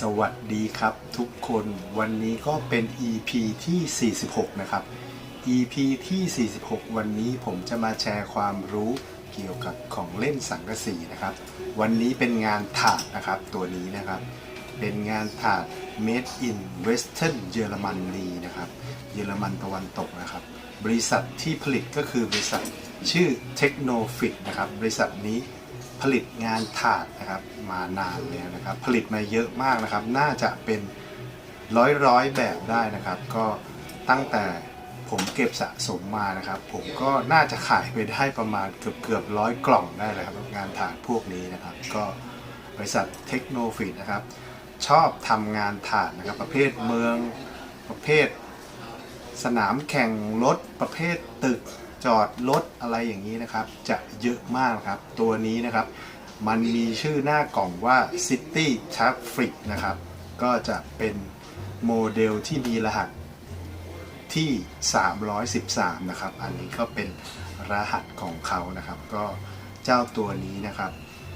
สวัสดีครับทุกคนวันนี้ก็เป็น EP ที่ 46 นะครับ EP ที่ 46 วันนี้ผมจะมาแชร์ความรู้เกี่ยวกับของเล่นสังกะสีนะครับ วันนี้เป็นงานถาดนะครับตัวนี้นะครับ เป็นงานถาด made in western เยอรมนีนะครับ เยอรมันตะวันตกนะครับ บริษัทที่ผลิตก็คือบริษัทชื่อ Technofit นะครับ บริษัทนี้ผลิตงานถาดนะครับ มานานแล้วนะครับ ผลิตมาเยอะมากนะครับ น่าจะเป็นร้อยร้อยแบบได้นะครับ ก็ตั้งแต่ผมเก็บสะสมมานะครับ ผมก็น่าจะขายไปได้ประมาณเกือบเกือบร้อยกล่องได้เลยครับงานถาดพวกนี้นะครับ ก็บริษัทเทคโนฟิตนะครับ ชอบทำงานถาดนะครับ ประเภทเมืองประเภท สนามแข่งรถประเภทตึกจอดรถอะไรอย่างนี้นะครับ จะเยอะมากครับ ตัวนี้นะครับ มันมีชื่อหน้ากล่องว่า City Traffic นะครับ ก็จะเป็นโมเดลที่มีรหัสที่ 313 นะครับ อันนี้ก็เป็นรหัสของเขานะครับ ก็เจ้าตัวนี้นะครับ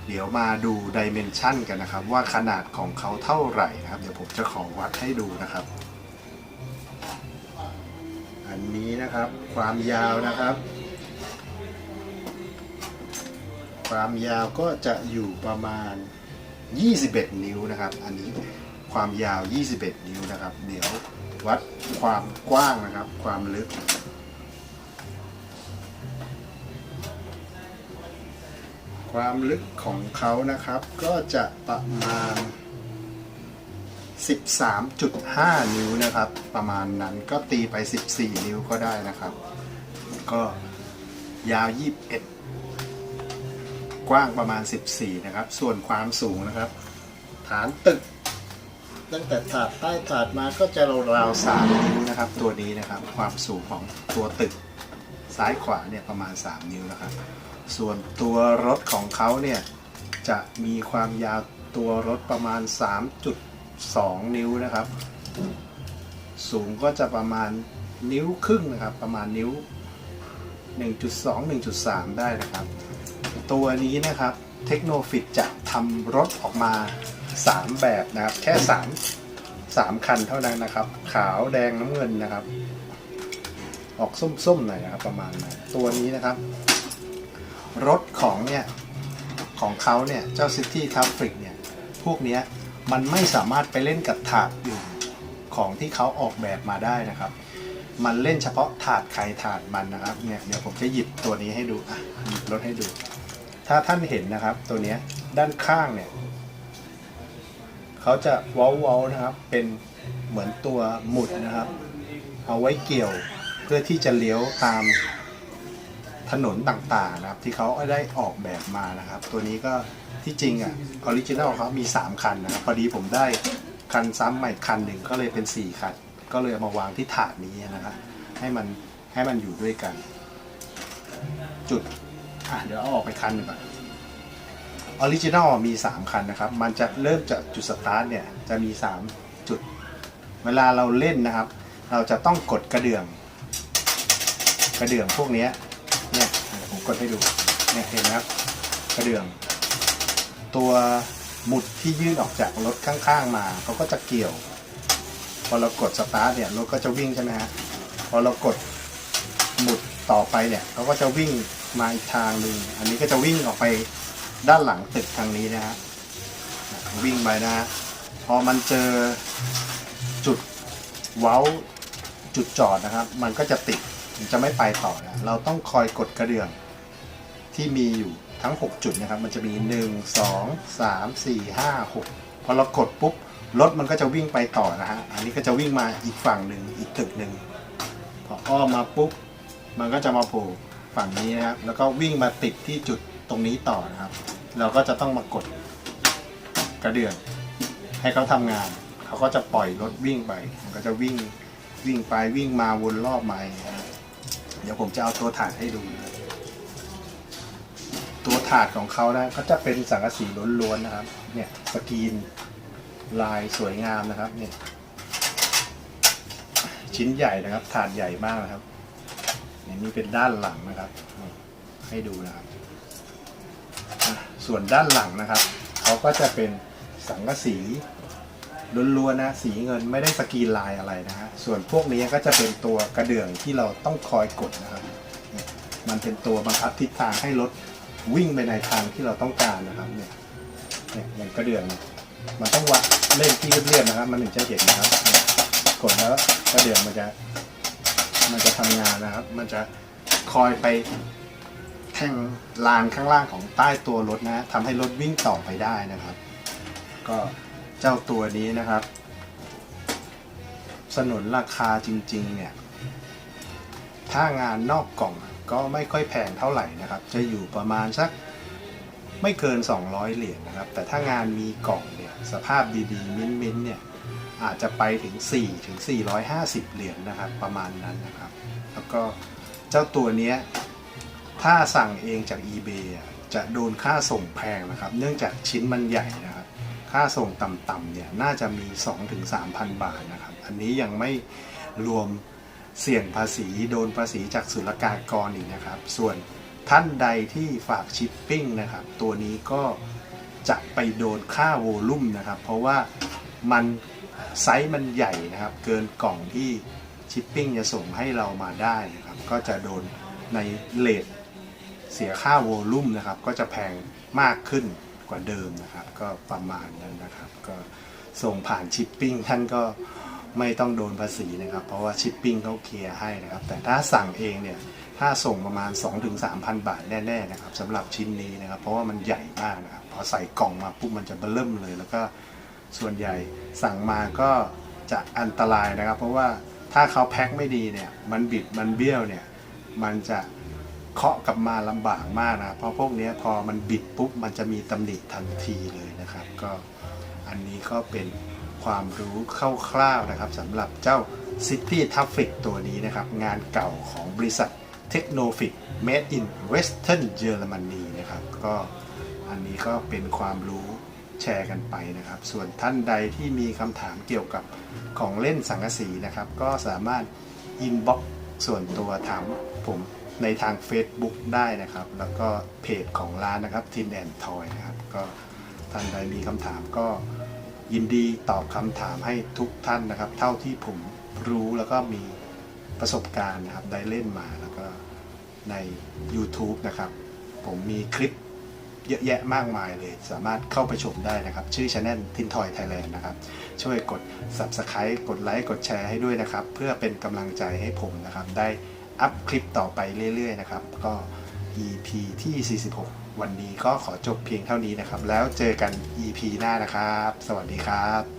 เดี๋ยวมาดูดิเมนชันกันนะครับ ว่าขนาดของเขาเท่าไหร่นะครับ เดี๋ยวผมจะขอวัดให้ดูนะครับ อันนี้นะครับความยาวนะครับ ความยาวก็จะอยู่ประมาณ 21 นิ้วนะครับ อันนี้ความยาว 21 นิ้วนะครับ เดี๋ยววัดความกว้างนะครับ ความลึก ความลึกของเขานะครับ ก็จะประมาณ 13.5 นิ้วนะครับ ประมาณนั้นก็ตีไป 14 นิ้วก็ได้นะครับ ก็ยาว 21 กว้างประมาณ 14 นะครับ ส่วนความสูงนะครับ ฐานตึก ตั้งแต่ถาดใต้ถาดมาก็จะราวๆ3นิ้วนะครับ ตัวนี้นะครับ ความสูงของตัวตึก ซ้ายขวาเนี่ยประมาณ 3 นิ้วนะครับ ส่วนตัวรถของเขาเนี่ยจะมีความยาวตัวรถประมาณ 3.2 นิ้วนะครับ สูงก็จะประมาณนิ้วครึ่งนะครับ ประมาณนิ้ว 1.2 1.3 ได้นะครับ ตัวนี้นะครับเทคโนฟิตจะทำรถออกมา 3 แบบนะครับ แค่ 3 3 คันเท่านั้นนะครับ ขาวแดงน้ำเงินนะครับ ออกส้มๆหน่อยนะครับ ประมาณนั้นตัวนี้นะครับ รถของเนี่ย ของเขาเนี่ย เจ้า City t r a f f i c เนี่ย พวกเนี้ยมันไม่สามารถไปเล่นกับถาดอื่นของที่เขาออกแบบมาได้นะครับ มันเล่นเฉพาะถาดใครถาดมันนะครับ เนี่ยเดี๋ยวผมจะหยิบตัวนี้ให้ดูอะรถให้ดู ถ้าท่านเห็นนะครับ ตัวเนี้ยด้านข้างเนี่ยเขาจะเว้าๆนะครับ เป็นเหมือนตัวหมุดนะครับ เอาไว้เกี่ยวเพื่อที่จะเลี้ยวตามถนนต่างๆนะครับ ที่เขาได้ออกแบบมานะครับ ตัวนี้ก็ที่จริงอะออริจินัลเขามี 3 คันนะครับ พอดีผมได้คันซ้ำใหม่คันหนึ่งก็เลยเป็น 4 คัน ก็เลยเอามาวางที่ถาดนี้นะครับให้มันให้มันอยู่ด้วยกัน จุด อะเดี๋ยวเอาออกไปคันหนึ่งก่อนออริจินัลมี 3 คันนะครับ มันจะเริ่มจากจุดสตาร์ทเนี่ยจะมี 3 จุด เวลาเราเล่นนะครับ เราจะต้องกดกระเดื่อง กระเดื่องพวกนี้เนี่ยผมกดให้ดูเนี่ยเห็นไหมครับกระเดื่อง ตัวหมุดที่ยื่นออกจากรถข้างๆมาเขาก็จะเกี่ยว พอเรากดสตาร์ทเนี่ยรถก็จะวิ่งใช่ไหมฮะพอเรากดหมุดต่อไปเนี่ยเขาก็จะวิ่ง มาอีกทางหนึ่งอันนี้ก็จะวิ่งออกไปด้านหลังตึกทางนี้นะฮะวิ่งไปนะฮะพอมันเจอจุดเว้าจุดจอดนะครับ มันก็จะติดมันจะไม่ไปต่อนะเราต้องคอยกดกระเดื่องที่มีอยู่ทั้ง 6 จุดนะครับ มันจะมี 1 2 3 4 5 6 พอเรากดปุ๊บรถมันก็จะวิ่งไปต่อนะฮะ อันนี้ก็จะวิ่งมาอีกฝั่งหนึ่งอีกตึกหนึ่งพออ้อมมาปุ๊บ มันก็จะมาโผล่ ฝั่งนี้นะครับ แล้วก็วิ่งมาติดที่จุดตรงนี้ต่อนะครับ เราก็จะต้องมากดกระเดื่องให้เขาทำงาน เขาก็จะปล่อยรถวิ่งไป มันก็จะวิ่งวิ่งไปวิ่งมาวนรอบมาอย่างเงี้ยนะเดี๋ยวผมจะเอาตัวถาดให้ดูนะตัวถาดของเขานะก็จะเป็นสังกะสีล้วนๆนะครับ เนี่ยสกรีนลายสวยงามนะครับเนี่ยชิ้นใหญ่นะครับ ถาดใหญ่มากนะครับ นี่ยนี่เป็นด้านหลังนะครับให้ดูนะครับ ส่วนด้านหลังนะครับเขาก็จะเป็นสังกะสีล้วนๆนะสีเงินไม่ได้สกรีนลายอะไรนะฮะส่วนพวกนี้ก็จะเป็นตัวกระเดื่องที่เราต้องคอยกดนะครับ มันเป็นตัวบังคับทิศทางให้รถวิ่งไปในทางที่เราต้องการนะครับเนี่ยเนี่ยอย่างกระเดื่องนะมันต้องวัดเล่นที่เรียบๆนะครับ มันถึงจะเห็นนะครับ กดแล้วกระเดื่องมันจะ มันจะทำงานนะครับ มันจะคอยไปแทงลานข้างล่างของใต้ตัวรถนะทำให้รถวิ่งต่อไปได้นะครับ ก็เจ้าตัวนี้นะครับ สนุนราคาจริงๆเนี่ย ถ้างานนอกกล่องก็ไม่ค่อยแพงเท่าไหร่นะครับ จะอยู่ประมาณสักไม่เกิน 200 เหรียญนะครับ แต่ถ้างานมีกล่องเนี่ย สภาพดีๆ มิ้นๆเนี่ย อาจจะไปถึง 4 ถึง 450 เหรียญนะครับ ประมาณนั้นนะครับ แล้วก็เจ้าตัวเนี้ยถ้าสั่งเองจาก eBay จะโดนค่าส่งแพงนะครับ เนื่องจากชิ้นมันใหญ่นะครับ ค่าส่งต่ำๆเนี่ยน่าจะมี 2-3,000 บาทนะครับ อันนี้ยังไม่รวมเสี่ยงภาษีโดนภาษีจากศุลกากรอีกนะครับ ส่วนท่านใดที่ฝากชิปปิ้งนะครับ ตัวนี้ก็จะไปโดนค่าโวลุ่มนะครับ เพราะว่ามัน ไซส์มันใหญ่นะครับ เกินกล่องที่ชิปปิ้งจะส่งให้เรามาได้นะครับ ก็จะโดนในเลทเสียค่าโวลุ่มนะครับ ก็จะแพงมากขึ้นกว่าเดิมนะครับ ก็ประมาณนั้นนะครับ ก็ส่งผ่านชิปปิ้งท่านก็ไม่ต้องโดนภาษีนะครับ เพราะว่าชิปปิ้งเขาเคลียร์ให้นะครับ แต่ถ้าสั่งเองเนี่ย ถ้าส่งประมาณ 2-3,000 บาทแน่ๆนะครับสำหรับชิ้นนี้นะครับ เพราะว่ามันใหญ่มากนะครับ พอใส่กล่องมาปุ๊บมันจะเบิ่มเลยแล้วก็ ส่วนใหญ่สั่งมาก็จะอันตรายนะครับ เพราะว่าถ้าเขาแพ็คไม่ดีเนี่ยมันบิดมันเบี้ยวเนี่ยมันจะเคาะกลับมาลำบากมากนะเพราะพวกนี้พอมันบิดปุ๊บมันจะมีตำหนิทันทีเลยนะครับ ก็อันนี้ก็เป็นความรู้คร่าวๆนะครับสำหรับเจ้า City t r a f f i c ตัวนี้นะครับ งานเก่าของบริษัท Technofic Made in Western Germany นะครับ ก็อันนี้ก็เป็นความรู้ แชร์กันไปนะครับ ส่วนท่านใดที่มีคำถามเกี่ยวกับของเล่นสังกะสีนะครับ ก็สามารถ inbox ส่วนตัวถามผมในทาง Facebook ได้นะครับ แล้วก็เพจของร้านนะครับ Tin and Toy นะครับ ก็ท่านใดมีคำถามก็ยินดีตอบคำถามให้ทุกท่านนะครับ เท่าที่ผมรู้แล้วก็มีประสบการณ์นะครับได้เล่นมาแล้วก็ใน YouTube นะครับ ผมมีคลิป เยอะแยะมากมายเลย สามารถเข้าไปชมได้นะครับ ชื่อช anel ทินทอยไทยแลนด์นะครับ ช่วยกด Subscribe กดไลค์กดแชร์ให้ด้วยนะครับ เพื่อเป็นกำลังใจให้ผมนะครับ ได้อัพคลิปต่อไปเรื่อยๆนะครับ ก็ EP ที่ 46 วันนี้ก็ขอจบเพียงเท่านี้นะครับ แล้วเจอกัน EP หน้านะครับ สวัสดีครับ